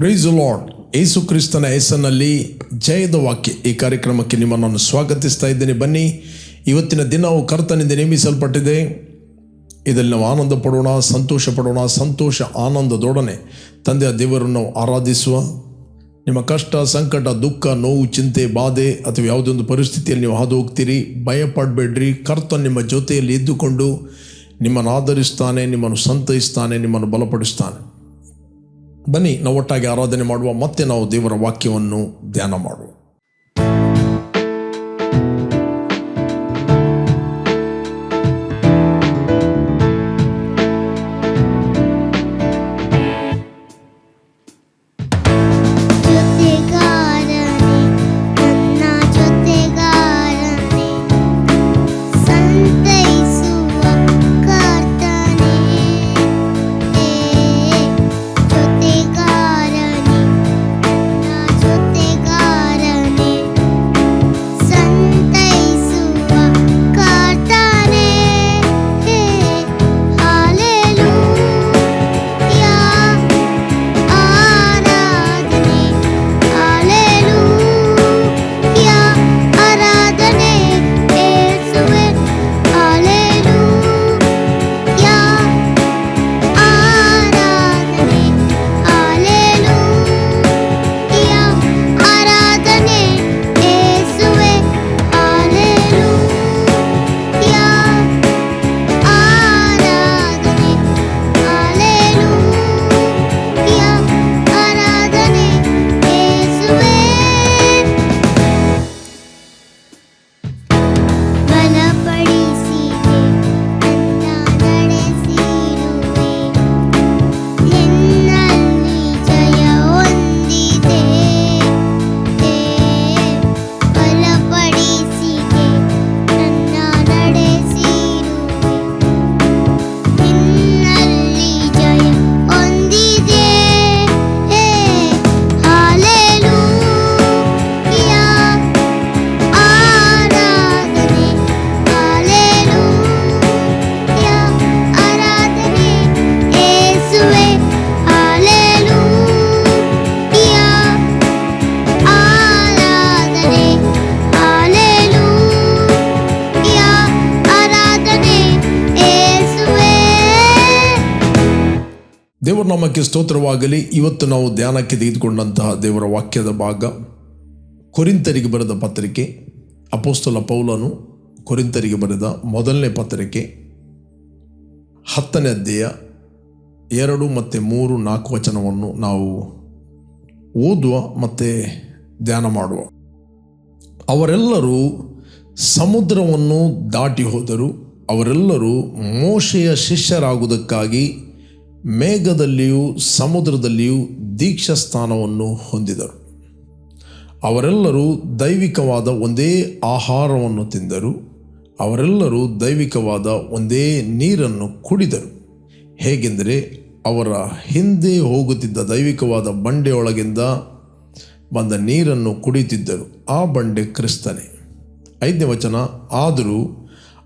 Price lord ಯೇಸು ಕ್ರಿಸ್ತನ ಹೆಸರಿನಲ್ಲಿ ಜಯದ ವಾಕ್ಯ ಈ ಕಾರ್ಯಕ್ರಮಕ್ಕೆ ನಿಮ್ಮನ್ನು ಸ್ವಾಗತಿಸ್ತಾ ಇದ್ದೇನೆ. ಬನ್ನಿ, ಇವತ್ತಿನ ದಿನವು ಕರ್ತನಿಂದ ನೇಮಿಸಲ್ಪಟ್ಟಿದೆ. ಇದರಲ್ಲಿ ನಾವು ಆನಂದ ಪಡೋಣ, ಸಂತೋಷ ಪಡೋಣ, ಸಂತೋಷ, ಆನಂದದೊಡನೆ ತಂದೆಯ ದೇವರನ್ನು ಆರಾಧಿಸುವ. ನಿಮ್ಮ ಕಷ್ಟ, ಸಂಕಟ, ದುಃಖ, ನೋವು, ಚಿಂತೆ, ಬಾಧೆ ಅಥವಾ ಯಾವುದೊಂದು ಪರಿಸ್ಥಿತಿಯಲ್ಲಿ ನೀವು ಹಾದು ಹೋಗ್ತೀರಿ, ಭಯಪಡಬೇಡ್ರಿ. ಕರ್ತನ್ ನಿಮ್ಮ ಜೊತೆಯಲ್ಲಿ ಇದ್ದುಕೊಂಡು ನಿಮ್ಮನ್ನು ಆಧರಿಸ್ತಾನೆ, ನಿಮ್ಮನ್ನು ಸಂತೈಸ್ತಾನೆ, ನಿಮ್ಮನ್ನು ಬಲಪಡಿಸ್ತಾನೆ. ಬನ್ನಿ ನಾವು ಒಟ್ಟಾಗಿ ಆರಾಧನೆ ಮಾಡುವ ಮತ್ತೆ ನಾವು ದೇವರ ವಾಕ್ಯವನ್ನು ಧ್ಯಾನ ಮಾಡುವ. ನಾಮಕ್ಕೆ ಸ್ತೋತ್ರವಾಗಲಿ, ಇವತ್ತು ನಾವು ಧ್ಯಾನಕ್ಕೆ ತೆಗೆದುಕೊಂಡಂತಹ ದೇವರ ವಾಕ್ಯದ ಭಾಗ ಕೊರಿಂತರಿಗೆ ಬರೆದ ಪತ್ರಿಕೆ, ಅಪೋಸ್ತಲ ಪೌಲನು ಕೊರಿಂತರಿಗೆ ಬರೆದ ಮೊದಲನೇ ಪತ್ರಿಕೆ, ಹತ್ತನೇ ಅಧ್ಯಾಯ, ಎರಡು ಮತ್ತು ಮೂರು, ನಾಲ್ಕು ವಚನವನ್ನು ನಾವು ಓದುವ ಮತ್ತು ಧ್ಯಾನ ಮಾಡುವ. ಅವರೆಲ್ಲರೂ ಸಮುದ್ರವನ್ನು ದಾಟಿ ಹೋದರು. ಅವರೆಲ್ಲರೂ ಮೋಶೆಯ ಶಿಷ್ಯರಾಗುವುದಕ್ಕಾಗಿ ಮೇಘದಲ್ಲಿಯೂ ಸಮುದ್ರದಲ್ಲಿಯೂ ದೀಕ್ಷಾ ಸ್ಥಾನವನ್ನು ಹೊಂದಿದರು. ಅವರೆಲ್ಲರೂ ದೈವಿಕವಾದ ಒಂದೇ ಆಹಾರವನ್ನು ತಿಂದರು. ಅವರೆಲ್ಲರೂ ದೈವಿಕವಾದ ಒಂದೇ ನೀರನ್ನು ಕುಡಿದರು. ಹೇಗೆಂದರೆ ಅವರ ಹಿಂದೆ ಹೋಗುತ್ತಿದ್ದ ದೈವಿಕವಾದ ಬಂಡೆಯೊಳಗಿಂದ ಬಂದ ನೀರನ್ನು ಕುಡಿಯುತ್ತಿದ್ದರು. ಆ ಬಂಡೆ ಕ್ರಿಸ್ತನೇ. ಐದನೇ ವಚನ, ಆದರೂ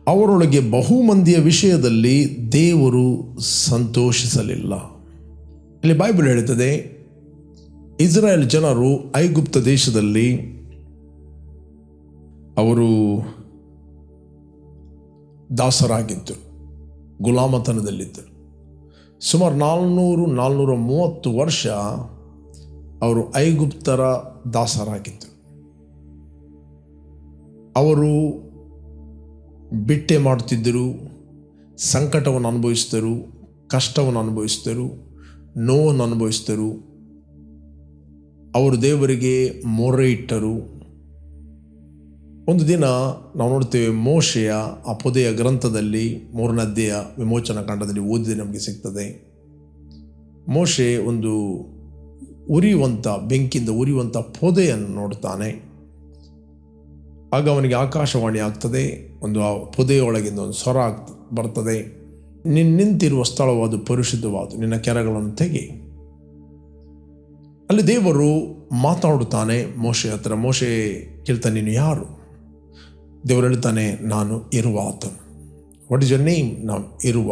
ಅವರೊಳಗೆ ಬಹುಮಂದಿಯ ವಿಷಯದಲ್ಲಿ ದೇವರು ಸಂತೋಷಿಸಲಿಲ್ಲ. ಇಲ್ಲಿ ಬೈಬಲ್ ಹೇಳುತ್ತದೆ, ಇಸ್ರಾಯೇಲ್ ಜನರು ಐಗುಪ್ತ ದೇಶದಲ್ಲಿ ಅವರು ದಾಸರಾಗಿದ್ದರು, ಗುಲಾಮತನದಲ್ಲಿದ್ದರು. ಸುಮಾರು ನಾಲ್ನೂರು, ನಾಲ್ನೂರ ಮೂವತ್ತು ವರ್ಷ ಅವರು ಐಗುಪ್ತರ ದಾಸರಾಗಿದ್ದರು. ಅವರು ಬಿಟ್ಟೆ ಮಾಡುತ್ತಿದ್ದರು, ಸಂಕಟವನ್ನು ಅನುಭವಿಸಿದರು, ಕಷ್ಟವನ್ನು ಅನುಭವಿಸಿದರು, ನೋವನ್ನು ಅನುಭವಿಸಿದರು. ಅವರು ದೇವರಿಗೆ ಮೊರೆ ಇಟ್ಟರು. ಒಂದು ದಿನ ನಾವು ನೋಡ್ತೇವೆ ಮೋಶೆಯ ಆ ಪೊದೆಯ ಗ್ರಂಥದಲ್ಲಿ ಮೂರನದ್ದೆಯ ವಿಮೋಚನಾ ಕಾಂಡದಲ್ಲಿ ಓದಿದೆ ನಮಗೆ ಸಿಗ್ತದೆ. ಮೋಶೆ ಒಂದು ಉರಿಯುವಂಥ ಬೆಂಕಿಯಿಂದ ಉರಿಯುವಂಥ ಪೊದೆಯನ್ನು ನೋಡ್ತಾನೆ ಆಗ ಅವನಿಗೆ ಆಕಾಶವಾಣಿ ಆಗ್ತದೆ, ಒಂದು ಆ ಪೊದೆಯೊಳಗಿಂದ ಒಂದು ಸ್ವರ ಬರ್ತದೆ. ನಿನ್ನ ನಿಂತಿರುವ ಸ್ಥಳವಾದ ಪರಿಶುದ್ಧವಾದು, ನಿನ್ನ ಕೆರೆಗಳನ್ನು ತೆಗೆ. ಅಲ್ಲಿ ದೇವರು ಮಾತಾಡುತ್ತಾನೆ, ಮೋಶೆ ಹತ್ರ, ಮೋಶೆ ಕೇಳ್ತಾನೆ, ನೀನು ಯಾರು? ದೇವರು ಹೇಳ್ತಾನೆ, ನಾನು ಇರುವ ಆತನು ವಾಟ್ ಇಸ್ ಯರ್ ನೇಮ್ ನಾನು ಇರುವ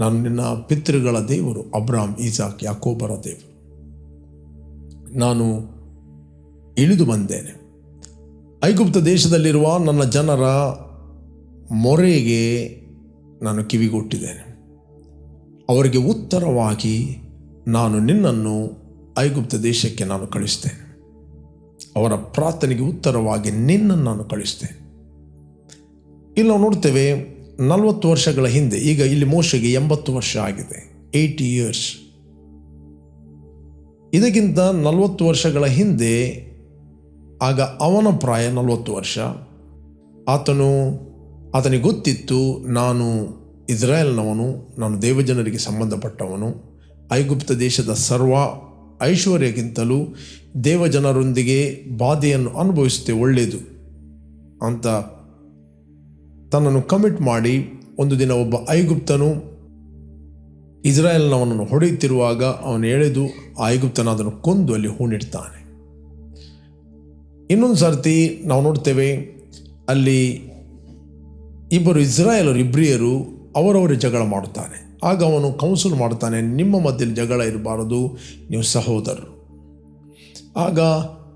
ನಾನು ನಿನ್ನ ಪಿತೃಗಳ ದೇವರು, ಅಬ್ರಾಮ್, ಈಸಾಕ್, ಯಾಕೋಬರ ದೇವರು. ನಾನು ಇಳಿದು ಬಂದೇನೆ. ಐಗುಪ್ತ ದೇಶದಲ್ಲಿರುವ ನನ್ನ ಜನರ ಮೊರೆಗೆ ನಾನು ಕಿವಿಗೊಟ್ಟಿದ್ದೇನೆ. ಅವರಿಗೆ ಉತ್ತರವಾಗಿ ನಾನು ನಿನ್ನನ್ನು ಐಗುಪ್ತ ದೇಶಕ್ಕೆ ನಾನು ಕಳಿಸ್ತೇನೆ ಅವರ ಪ್ರಾರ್ಥನೆಗೆ ಉತ್ತರವಾಗಿ ನಿನ್ನನ್ನು ನಾನು ಕಳಿಸ್ತೇನೆ ಇಲ್ಲಿ ನಾವು ನೋಡ್ತೇವೆ ನಲವತ್ತು ವರ್ಷಗಳ ಹಿಂದೆ, ಈಗ ಇಲ್ಲಿ ಮೋಶೆಗೆ ಎಂಬತ್ತು ವರ್ಷ ಆಗಿದೆ ಏಯ್ಟಿ ಇಯರ್ಸ್ ಇದಕ್ಕಿಂತ ನಲವತ್ತು ವರ್ಷಗಳ ಹಿಂದೆ ಆಗ ಅವನ ಪ್ರಾಯ ನಲವತ್ತು ವರ್ಷ. ಆತನು ಆತನಿಗೆ ಗೊತ್ತಿತ್ತು, ನಾನು ಇಸ್ರಾಯೇಲ್ನವನು, ನಾನು ದೇವಜನರಿಗೆ ಸಂಬಂಧಪಟ್ಟವನು. ಐಗುಪ್ತ ದೇಶದ ಸರ್ವ ಐಶ್ವರ್ಯಕ್ಕಿಂತಲೂ ದೇವಜನರೊಂದಿಗೆ ಬಾಧೆಯನ್ನು ಅನುಭವಿಸುತ್ತೆ, ಒಳ್ಳೆಯದು ಅಂತ ತನ್ನನ್ನು ಕಮಿಟ್ ಮಾಡಿ ಒಂದು ದಿನ ಒಬ್ಬ ಐಗುಪ್ತನು ಇಸ್ರಾಯೇಲ್ನವನನ್ನು ಹೊಡೆಯುತ್ತಿರುವಾಗ ಅವನು ಎಳೆದು ಆ ಐಗುಪ್ತನ ಅದನ್ನು ಕೊಂದು ಅಲ್ಲಿ ಹೂಣಿಡ್ತಾನೆ. ಇನ್ನೊಂದು ಸರ್ತಿ ನಾವು ನೋಡ್ತೇವೆ, ಅಲ್ಲಿ ಇಬ್ಬರು ಇಸ್ರಾಯೇಲರು, ಇಬ್ರಿಯರು ಅವರವರ ಜಗಳ ಮಾಡುತ್ತಾರೆ. ಆಗ ಅವನು ಕೌನ್ಸಿಲ್ ಮಾಡ್ತಾನೆ ನಿಮ್ಮ ಮಧ್ಯದಲ್ಲಿ ಜಗಳ ಇರಬಾರದು, ನೀವು ಸಹೋದರರು. ಆಗ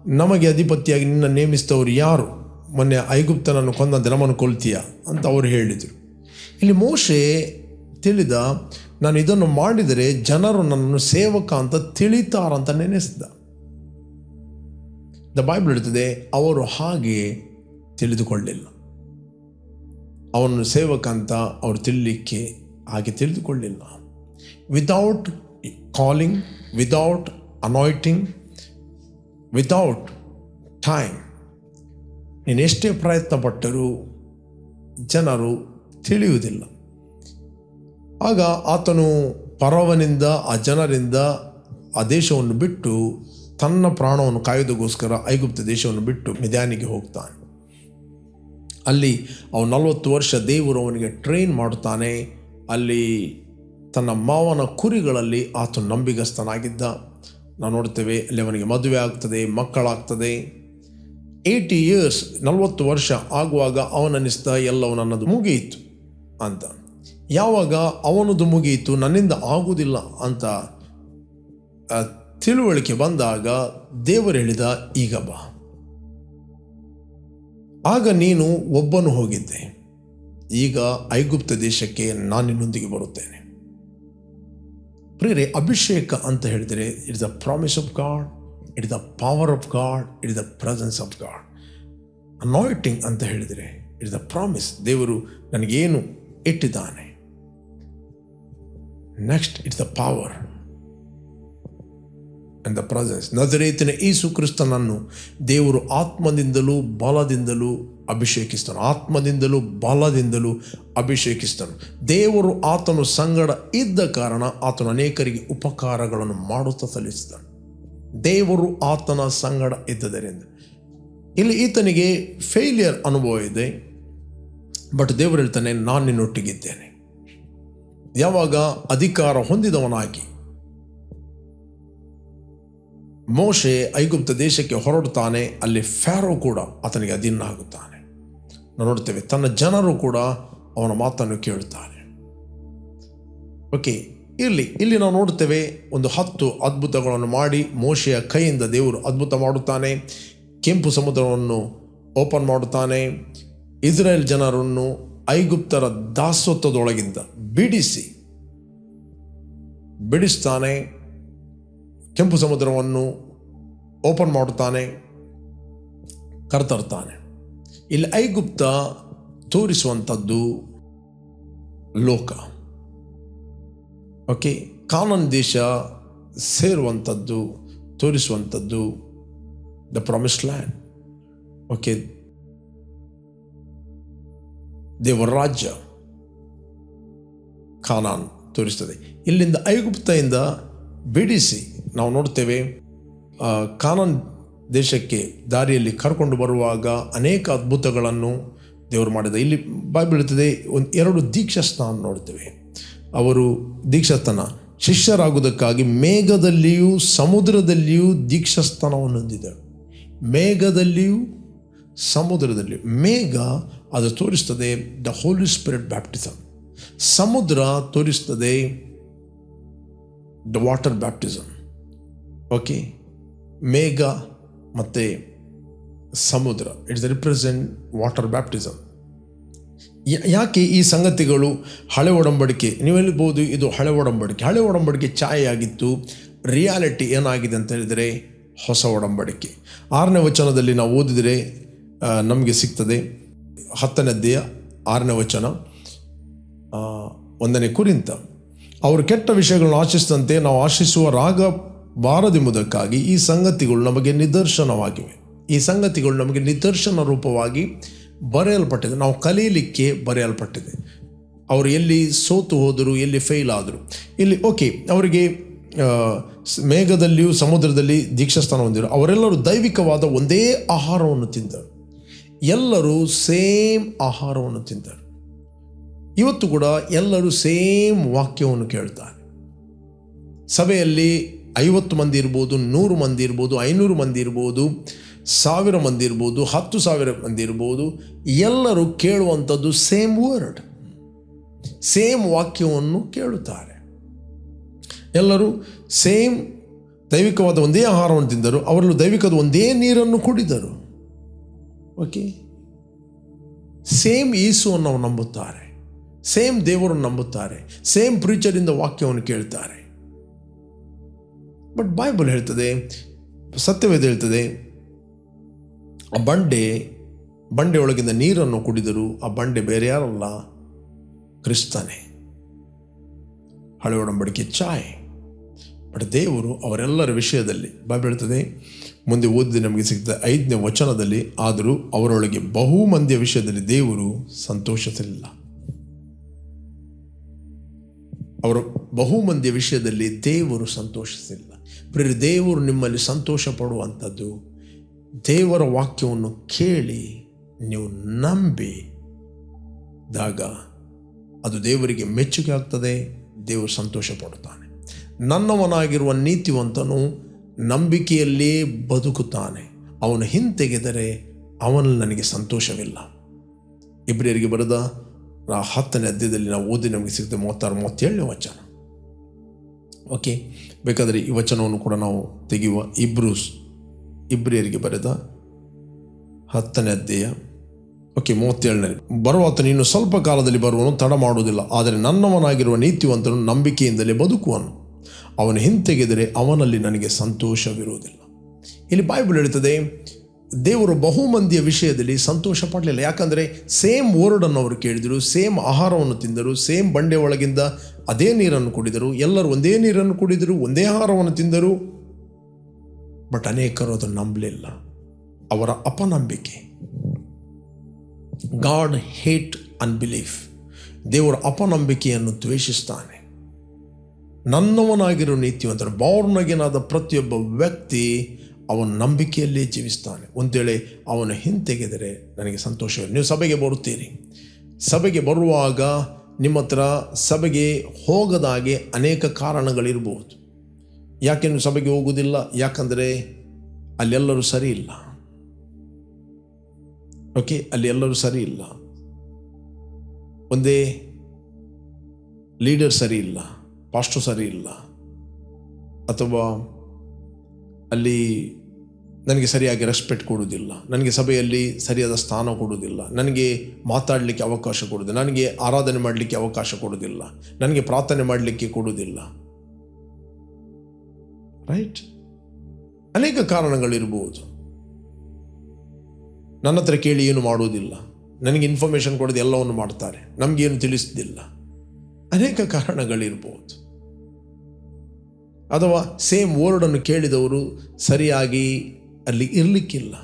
ನಮಗೆ ಅಧಿಪತಿಯಾಗಿ ನಿನ್ನ ನೇಮಿಸಿದವರು ಯಾರು? ಮೊನ್ನೆ ಐಗುಪ್ತನನ್ನು ಕೊಂದ ನಮ್ಮನ್ನು ಕೊಲ್ತೀಯ ಅಂತ ಅವರು ಹೇಳಿದರು. ಇಲ್ಲಿ ಮೋಶೆ ತಿಳಿದ, ನಾನು ಇದನ್ನು ಮಾಡಿದರೆ ಜನರು ನನ್ನನ್ನು ಸೇವಕ ಅಂತ ತಿಳಿತಾರಂತ ನೆನೆಸಿದ. ದ ಬೈಬಲ್ ಹೇಳ್ತದೆ ಅವರು ಹಾಗೆ ತಿಳಿದುಕೊಳ್ಳಿಲ್ಲ ಅವನು ಸೇವಕ ಅಂತ ಅವರು ತಿಳಿಲಿಕ್ಕೆ ಹಾಗೆ ತಿಳಿದುಕೊಳ್ಳಿಲ್ಲ without calling without anointing without time ನೀನು ಎಷ್ಟೇ ಪ್ರಯತ್ನ ಪಟ್ಟರೂ ಜನರು ತಿಳಿಯುವುದಿಲ್ಲ. ಆಗ ಆತನು ಪರವನಿಂದ, ಆ ಜನರಿಂದ ಆ ದೇಶವನ್ನು ಬಿಟ್ಟು ತನ್ನ ಪ್ರಾಣವನ್ನು ಕಾಯುವುದಕ್ಕೋಸ್ಕರ ಐಗುಪ್ತ ದೇಶವನ್ನು ಬಿಟ್ಟು ಮಿದ್ಯಾನಿಗೆ ಹೋಗ್ತಾನೆ. ಅಲ್ಲಿ ಅವನು ನಲವತ್ತು ವರ್ಷ ದೇವರು ಅವನಿಗೆ ಟ್ರೈನ್ ಮಾಡುತ್ತಾನೆ. ಅಲ್ಲಿ ತನ್ನ ಮಾವನ ಕುರಿಗಳಲ್ಲಿ ಆತ ನಂಬಿಗಸ್ತನಾಗಿದ್ದ. ನಾವು ನೋಡ್ತೇವೆ ಅಲ್ಲಿ ಅವನಿಗೆ ಮದುವೆ ಆಗ್ತದೆ, ಮಕ್ಕಳಾಗ್ತದೆ. ಏಯ್ಟಿ ಇಯರ್ಸ್ ನಲವತ್ತು ವರ್ಷ ಆಗುವಾಗ ಅವನನ್ನಿಸ್ತಾ ಎಲ್ಲವೂ ನನ್ನದು ಮುಗಿಯಿತು ಅಂತ. ಯಾವಾಗ ಅವನದು ಮುಗಿಯಿತು, ನನ್ನಿಂದ ಆಗುವುದಿಲ್ಲ ಅಂತ ತಿಳುವಳಿಕೆ ಬಂದಾಗ ದೇವರು ಹೇಳಿದ, ಈಗ ಬಾ. ಆಗ ನೀನು ಒಬ್ಬನು ಹೋಗಿದ್ದೆ. ಈಗ ಐಗುಪ್ತ ದೇಶಕ್ಕೆ ನಾನು ನಿನ್ನೊಂದಿಗೆ ಬರುತ್ತೇನೆ. ಪ್ರೇರೆ ಅಭಿಷೇಕ ಅಂತ ಹೇಳಿದರೆ it the promise of God it the power of God it the presence of God anointing ಅಂತ ಹೇಳಿದರೆ ಇಟ್ ದ ಪ್ರಾಮಿಸ್ ದೇವರು ನನಗೇನು ಇಟ್ಟಿದ್ದಾನೆ? Next it's the power and the presence ನಜರೇತಿನ ಯೇಸು ಕ್ರಿಸ್ತನನ್ನು ದೇವರು ಆತ್ಮದಿಂದಲೂ ಬಲದಿಂದಲೂ ಅಭಿಷೇಕಿಸ್ತಾನೆ. ಆತ್ಮದಿಂದಲೂ ಬಲದಿಂದಲೂ ಅಭಿಷೇಕಿಸ್ತಾನೆ. ದೇವರು ಆತನು ಸಂಗಡ ಇದ್ದ ಕಾರಣ ಆತನು ಅನೇಕರಿಗೆ ಉಪಕಾರಗಳನ್ನು ಮಾಡುತ್ತಾ ಸಲ್ಲಿಸ್ತಾನೆ. ದೇವರು ಆತನ ಸಂಗಡ ಇದ್ದದರಿಂದ. ಇಲ್ಲಿ ಈತನಿಗೆ ಫೇಲಿಯರ್ ಅನುಭವ ಇದೆ. ಬಟ್ ದೇವರು ಹೇಳ್ತಾನೆ ನಾನು ನಿನ್ನೊಟ್ಟಿಗಿದ್ದೇನೆ ಯಾವಾಗ ಅಧಿಕಾರ ಹೊಂದಿದವನಾಗಿ ಮೋಶೆ ಐಗುಪ್ತ ದೇಶಕ್ಕೆ ಹೊರಡುತ್ತಾನೆ, ಅಲ್ಲಿ ಫ್ಯಾರೋ ಕೂಡ ಆತನಿಗೆ ಅಧೀನ ಆಗುತ್ತಾನೆ. ನಾವು ನೋಡ್ತೇವೆ ತನ್ನ ಜನರು ಕೂಡ ಅವನ ಮಾತನ್ನು ಕೇಳುತ್ತಾನೆ ಓಕೆ ಇರಲಿ, ಇಲ್ಲಿ ನಾವು ನೋಡ್ತೇವೆ ಒಂದು ಹತ್ತು ಅದ್ಭುತಗಳನ್ನು ಮಾಡಿ ಮೋಶೆಯ ಕೈಯಿಂದ ದೇವರು ಅದ್ಭುತ ಮಾಡುತ್ತಾನೆ, ಕೆಂಪು ಸಮುದ್ರವನ್ನು ಓಪನ್ ಮಾಡುತ್ತಾನೆ ಇಸ್ರೇಲ್ ಜನರನ್ನು ಐಗುಪ್ತರ ದಾಸತ್ವದೊಳಗಿಂದ ಬಿಡಿಸಿ, ಬಿಡಿಸ್ತಾನೆ ಕೆಂಪು ಸಮುದ್ರವನ್ನು ಓಪನ್ ಮಾಡುತ್ತಾನೆ ಕರ್ತರ್ತಾನೆ ಇಲ್ಲಿ ಐಗುಪ್ತ ತೋರಿಸುವಂಥದ್ದು ಲೋಕ. ಓಕೆ ಕಾನನ್ ದೇಶ ಸೇರುವಂಥದ್ದು, ತೋರಿಸುವಂಥದ್ದು ದ ಪ್ರಾಮಿಸ್ ಲ್ಯಾಂಡ್ ಓಕೆ ದೇವರ ರಾಜ್ಯ ಖಾನಾನ್ ತೋರಿಸ್ತದೆ. ಇಲ್ಲಿಂದ ಐಗುಪ್ತದಿಂದ ಬಿಡಿಸಿ ನಾವು ನೋಡ್ತೇವೆ ಕಾನನ್ ದೇಶಕ್ಕೆ ದಾರಿಯಲ್ಲಿ ಕರ್ಕೊಂಡು ಬರುವಾಗ ಅನೇಕ ಅದ್ಭುತಗಳನ್ನು ದೇವರು ಮಾಡಿದ. ಇಲ್ಲಿ ಬೈಬಲ್ ಬೀಳುತ್ತದೆ ಒಂದು ಎರಡು ದೀಕ್ಷಸ್ಥಾನ ನೋಡ್ತೇವೆ ಅವರು ದೀಕ್ಷಸ್ಥಾನ ಶಿಷ್ಯರಾಗುವುದಕ್ಕಾಗಿ ಮೇಘದಲ್ಲಿಯೂ ಸಮುದ್ರದಲ್ಲಿಯೂ ದೀಕ್ಷಾಸ್ಥಾನವನ್ನು ಹೊಂದಿದರು ಮೇಘದಲ್ಲಿಯೂ ಸಮುದ್ರದಲ್ಲಿ ಮೇಘ ಅದು ತೋರಿಸ್ತದೆ ದ ಹೋಲಿ ಸ್ಪಿರಿಟ್ ಬ್ಯಾಪ್ಟಿಸಮ್ ಸಮುದ್ರ ತೋರಿಸ್ತದೆ ದ ವಾಟರ್ ಬ್ಯಾಪ್ಟಿಸಮ್ ಓಕೆ ಮೇಘ ಮತ್ತು ಸಮುದ್ರ. ಇಟ್ಸ್ ರಿಪ್ರೆಸೆಂಟ್ ವಾಟರ್ ಬ್ಯಾಪ್ಟಿಸಮ್ ಯಾಕೆ ಈ ಸಂಗತಿಗಳು ಹಳೆ ಒಡಂಬಡಿಕೆ? ನೀವು ಇದು ಹಳೆ ಒಡಂಬಡಿಕೆ. ಹಳೆ ಒಡಂಬಡಿಕೆ ಛಾಯೆ ಆಗಿತ್ತು ರಿಯಾಲಿಟಿ ಏನಾಗಿದೆ ಅಂತ ಹೇಳಿದರೆ ಹೊಸ ಒಡಂಬಡಿಕೆ. ಆರನೇ ವಚನದಲ್ಲಿ ನಾವು ಓದಿದರೆ ನಮಗೆ ಸಿಗ್ತದೆ. ಹತ್ತನೇ ದೇಹ ಆರನೇ ವಚನ ಒಂದನೇ ಕುರಿತ. ಅವರು ಕೆಟ್ಟ ವಿಷಯಗಳನ್ನು ಆಶಿಸಿದಂತೆ ನಾವು ಆಶಿಸುವ ರಾಗ ಬಾರದೆಂಬುದಕ್ಕಾಗಿ ಈ ಸಂಗತಿಗಳು ನಮಗೆ ನಿದರ್ಶನವಾಗಿವೆ. ಈ ಸಂಗತಿಗಳು ನಮಗೆ ನಿದರ್ಶನ ರೂಪವಾಗಿ ಬರೆಯಲ್ಪಟ್ಟಿದೆ. ನಾವು ಕಲೀಲಿಕ್ಕೆ ಬರೆಯಲ್ಪಟ್ಟಿದೆ. ಅವರು ಎಲ್ಲಿ ಸೋತು ಹೋದರು, ಎಲ್ಲಿ ಫೇಲ್ ಆದರು. ಇಲ್ಲಿ ಓಕೆ ಅವರಿಗೆ ಮೇಘದಲ್ಲಿಯೂ ಸಮುದ್ರದಲ್ಲಿ ದೀಕ್ಷಾಸ್ಥಾನ ಹೊಂದಿರು. ಅವರೆಲ್ಲರೂ ದೈವಿಕವಾದ ಒಂದೇ ಆಹಾರವನ್ನು ತಿಂದರು. ಎಲ್ಲರೂ ಸೇಮ್ ಆಹಾರವನ್ನು ತಿಂದರು. ಇವತ್ತು ಕೂಡ ಎಲ್ಲರೂ ಸೇಮ್ ವಾಕ್ಯವನ್ನು ಕೇಳ್ತಾರೆ. ಸಭೆಯಲ್ಲಿ ಐವತ್ತು ಮಂದಿ ಇರ್ಬೋದು, ನೂರು ಮಂದಿ ಇರ್ಬೋದು, ಐನೂರು ಮಂದಿ ಇರ್ಬೋದು, ಸಾವಿರ ಮಂದಿ ಇರ್ಬೋದು, ಹತ್ತು ಸಾವಿರ ಮಂದಿ ಇರ್ಬೋದು, ಎಲ್ಲರೂ ಕೇಳುವಂಥದ್ದು ಸೇಮ್ ವರ್ಡ್. ಸೇಮ್ ವಾಕ್ಯವನ್ನು ಕೇಳುತ್ತಾರೆ. ಎಲ್ಲರೂ ಸೇಮ್ ದೈವಿಕವಾದ ಒಂದೇ ಆಹಾರವನ್ನು ತಿಂದರು, ಅವರಲ್ಲೂ ದೈವಿಕದ ಒಂದೇ ನೀರನ್ನು ಕುಡಿದರು. ಓಕೆ ಸೇಮ್ ಈಸುವನ್ನು ನಂಬುತ್ತಾರೆ. ಸೇಮ್ ದೇವರನ್ನು ನಂಬುತ್ತಾರೆ. ಸೇಮ್ ಪ್ರೀಚರಿಂದ ವಾಕ್ಯವನ್ನು ಕೇಳ್ತಾರೆ. ಬಟ್ ಬೈಬಲ್ ಹೇಳ್ತದೆ, ಸತ್ಯವೇದ ಹೇಳ್ತದೆ, ಆ ಬಂಡೆ ಬಂಡೆ ಒಳಗಿಂದ ನೀರನ್ನು ಕುಡಿದರು ಆ ಬಂಡೆ ಬೇರೆ ಯಾರಲ್ಲ, ಕ್ರಿಸ್ತನೇ. ಹಳೆ ಒಡಂಬಡಿಕೆ ಚಾಯ್ ಬಟ್ ದೇವರು ಅವರೆಲ್ಲರ ವಿಷಯದಲ್ಲಿ ಬೈಬಲ್ ಹೇಳ್ತದೆ, ಮುಂದೆ ಓದಿದ ನಮಗೆ ಸಿಗ್ತದೆ ಐದನೇ ವಚನದಲ್ಲಿ, ಆದರೂ ಅವರೊಳಗೆ ಬಹುಮಂದಿಯ ವಿಷಯದಲ್ಲಿ ದೇವರು ಸಂತೋಷಿಸಲಿಲ್ಲ. ಅವರ ಬಹುಮಂದಿಯ ವಿಷಯದಲ್ಲಿ ದೇವರು ಸಂತೋಷಿಸಿಲ್ಲ. ಪ್ರಿಯ ದೇವರು ನಿಮ್ಮಲ್ಲಿ ಸಂತೋಷ ಪಡುವಂಥದ್ದು. ದೇವರ ವಾಕ್ಯವನ್ನು ಕೇಳಿ ನೀವು ನಂಬಿ ದಾಗ ಅದು ದೇವರಿಗೆ ಮೆಚ್ಚುಗೆ ಆಗ್ತದೆ, ದೇವರು ಸಂತೋಷ ಪಡುತ್ತಾನೆ. ನನ್ನವನಾಗಿರುವ ನೀತಿವಂತನು ನಂಬಿಕೆಯಲ್ಲೇ ಬದುಕುತ್ತಾನೆ. ಅವನು ಹಿಂತೆಗೆದರೆ ಅವನಲ್ಲಿ ನನಗೆ ಸಂತೋಷವಿಲ್ಲ. ಇಬ್ರಿಯರಿಗೆ ಬರೆದ ಹತ್ತನೇ ಅಧ್ಯಾಯದಲ್ಲಿ ನಾವು ಓದಿ ನಮಗೆ ಸಿಗುತ್ತೆ ಮೂವತ್ತಾರು, ಮೂವತ್ತೇಳನೇ ವಚನ. ಓಕೆ ಬೇಕಾದರೆ ಈ ವಚನವನ್ನು ಕೂಡ ನಾವು ತೆಗೆಯುವ ಇಬ್ರೂಸ್ ಇಬ್ರಿಯರಿಗೆ ಬರೆದ ಹತ್ತನೇ ಅಧ್ಯಾಯ. ಓಕೆ ಮೂವತ್ತೇಳನೇ. ಬರುವಾತ ಇನ್ನು ಸ್ವಲ್ಪ ಕಾಲದಲ್ಲಿ ಬರುವನು, ತಡ ಮಾಡುವುದಿಲ್ಲ. ಆದರೆ ನನ್ನವನಾಗಿರುವ ನೀತಿವಂತನು ನಂಬಿಕೆಯಿಂದಲೇ ಬದುಕುವನು. ಅವನು ಹಿಂತೆಗೆದರೆ ಅವನಲ್ಲಿ ನನಗೆ ಸಂತೋಷವಿರುವುದಿಲ್ಲ. ಇಲ್ಲಿ ಬೈಬಲ್ ಹೇಳ್ತದೆ ದೇವರು ಬಹುಮಂದಿಯ ವಿಷಯದಲ್ಲಿ ಸಂತೋಷ ಪಡಲಿಲ್ಲ. ಯಾಕಂದರೆ ಸೇಮ್ ವರ್ಡನ್ನು ಅವರು ಕೇಳಿದರು, ಸೇಮ್ ಆಹಾರವನ್ನು ತಿಂದರು, ಸೇಮ್ ಬಂಡೆ ಒಳಗಿಂದ ಅದೇ ನೀರನ್ನು ಕುಡಿದರು, ಎಲ್ಲರೂ ಒಂದೇ ನೀರನ್ನು ಕುಡಿದರು, ಒಂದೇ ಆಹಾರವನ್ನು ತಿಂದರು. ಬಟ್ ಅನೇಕರು ಅದನ್ನು ನಂಬಲಿಲ್ಲ. ಅವರ ಅಪನಂಬಿಕೆ. God hate unbelief. ದೇವರ ಅಪನಂಬಿಕೆಯನ್ನು ದ್ವೇಷಿಸ್ತಾನೆ. ನನ್ನವನಾಗಿರೋ ನೀತಿವಂತರು ಬಾರ್ನಗಿನಾದ ಪ್ರತಿಯೊಬ್ಬ ವ್ಯಕ್ತಿ ಅವನ ನಂಬಿಕೆಯಲ್ಲೇ ಜೀವಿಸ್ತಾನೆ ಒಂದೇಳೆ ಅವನು ಹಿಂತೆಗೆದರೆ ನನಗೆ ಸಂತೋಷವಿಲ್ಲ. ನೀವು ಸಭೆಗೆ ಬರುತ್ತೀರಿ. ಸಭೆಗೆ ಬರುವಾಗ ನಿಮ್ಮ ಹತ್ರ ಸಭೆಗೆ ಹೋಗದಾಗೆ ಅನೇಕ ಕಾರಣಗಳಿರ್ಬೋದು ಯಾಕೆ ನೀವು ಸಭೆಗೆ ಹೋಗುವುದಿಲ್ಲ? ಯಾಕಂದರೆ ಅಲ್ಲೆಲ್ಲರೂ ಸರಿ ಇಲ್ಲ. ಓಕೆ ಅಲ್ಲಿ ಎಲ್ಲರೂ ಸರಿ ಇಲ್ಲ. ಒಂದೇ ಲೀಡರ್ ಸರಿ ಇಲ್ಲ. ಪಾಸ್ಟರ್ ಸರಿ ಇಲ್ಲ. ಅಥವಾ ಅಲ್ಲಿ ನನಗೆ ಸರಿಯಾಗಿ ರೆಸ್ಪೆಕ್ಟ್ ಕೊಡುವುದಿಲ್ಲ. ನನಗೆ ಸಭೆಯಲ್ಲಿ ಸರಿಯಾದ ಸ್ಥಾನ ಕೊಡುವುದಿಲ್ಲ. ನನಗೆ ಮಾತಾಡಲಿಕ್ಕೆ ಅವಕಾಶ ಕೊಡುವುದಿಲ್ಲ. ನನಗೆ ಆರಾಧನೆ ಮಾಡಲಿಕ್ಕೆ ಅವಕಾಶ ಕೊಡುವುದಿಲ್ಲ. ನನಗೆ ಪ್ರಾರ್ಥನೆ ಮಾಡಲಿಕ್ಕೆ ಕೊಡುವುದಿಲ್ಲ. ರೈಟ್ ಅನೇಕ ಕಾರಣಗಳಿರ್ಬೋದು. ನನ್ನ ಹತ್ರ ಕೇಳಿ ಏನು ಮಾಡುವುದಿಲ್ಲ. ನನಗೆ ಇನ್ಫಾರ್ಮೇಷನ್ ಕೊಡೋದು ಎಲ್ಲವನ್ನು ಮಾಡ್ತಾರೆ. ನಮಗೇನು ತಿಳಿಸೋದಿಲ್ಲ ಅನೇಕ ಕಾರಣಗಳಿರ್ಬೋದು. ಅಥವಾ ಸೇಮ್ ವರ್ಡನ್ನು ಕೇಳಿದವರು ಸರಿಯಾಗಿ ಅಲ್ಲಿ ಇರಲಿಕ್ಕಿಲ್ಲ.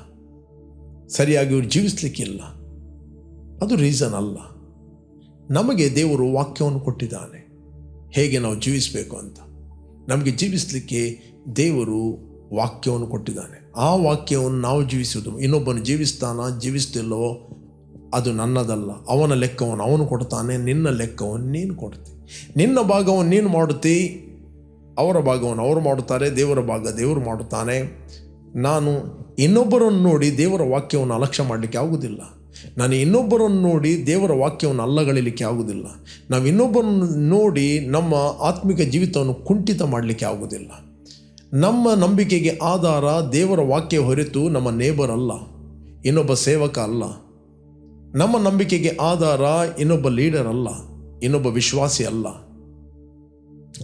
ಸರಿಯಾಗಿ ಇವ್ರು ಜೀವಿಸಲಿಕ್ಕಿಲ್ಲ. ಅದು ರೀಸನ್ ಅಲ್ಲ. ನಮಗೆ ದೇವರು ವಾಕ್ಯವನ್ನು ಕೊಟ್ಟಿದ್ದಾನೆ. ಹೇಗೆ ನಾವು ಜೀವಿಸಬೇಕು ಅಂತ. ನಮಗೆ ಜೀವಿಸಲಿಕ್ಕೆ ದೇವರು ವಾಕ್ಯವನ್ನು ಕೊಟ್ಟಿದ್ದಾನೆ. ಆ ವಾಕ್ಯವನ್ನು ನಾವು ಜೀವಿಸುವುದು. ಇನ್ನೊಬ್ಬನು ಜೀವಿಸ್ತಾನ ಜೀವಿಸ್ತಿಲ್ಲವೋ ಅದು ನನ್ನದಲ್ಲ. ಅವನ ಲೆಕ್ಕವನ್ನು ಅವನು ಕೊಡ್ತಾನೆ, ನಿನ್ನ ಲೆಕ್ಕವನ್ನು ನೀನು ಕೊಡ್ತಿ. ನಿನ್ನ ಭಾಗವನ್ನು ನೀನು ಮಾಡುತ್ತಿ, ಅವರ ಭಾಗವನ್ನು ಅವರು ಮಾಡುತ್ತಾರೆ, ದೇವರ ಭಾಗ ದೇವರು ಮಾಡುತ್ತಾನೆ. ನಾನು ಇನ್ನೊಬ್ಬರನ್ನು ನೋಡಿ ದೇವರ ವಾಕ್ಯವನ್ನು ಅಲಕ್ಷ್ಯ ಮಾಡಲಿಕ್ಕೆ ಆಗುವುದಿಲ್ಲ. ನಾನು ಇನ್ನೊಬ್ಬರನ್ನು ನೋಡಿ ದೇವರ ವಾಕ್ಯವನ್ನು ಅಲ್ಲಗಳಿಲಿಕ್ಕೆ ಆಗುವುದಿಲ್ಲ. ನಾವು ಇನ್ನೊಬ್ಬರನ್ನು ನೋಡಿ ನಮ್ಮ ಆತ್ಮಿಕ ಜೀವಿತವನ್ನು ಕುಂಠಿತ ಮಾಡಲಿಕ್ಕೆ ಆಗುವುದಿಲ್ಲ. ನಮ್ಮ ನಂಬಿಕೆಗೆ ಆಧಾರ ದೇವರ ವಾಕ್ಯ ಹೊರತು ನಮ್ಮ ನೇಬರ್ ಅಲ್ಲ, ಇನ್ನೊಬ್ಬ ಸೇವಕ ಅಲ್ಲ. ನಮ್ಮ ನಂಬಿಕೆಗೆ ಆಧಾರ ಇನ್ನೊಬ್ಬ ಲೀಡರ್ ಅಲ್ಲ, ಇನ್ನೊಬ್ಬ ವಿಶ್ವಾಸಿ ಅಲ್ಲ.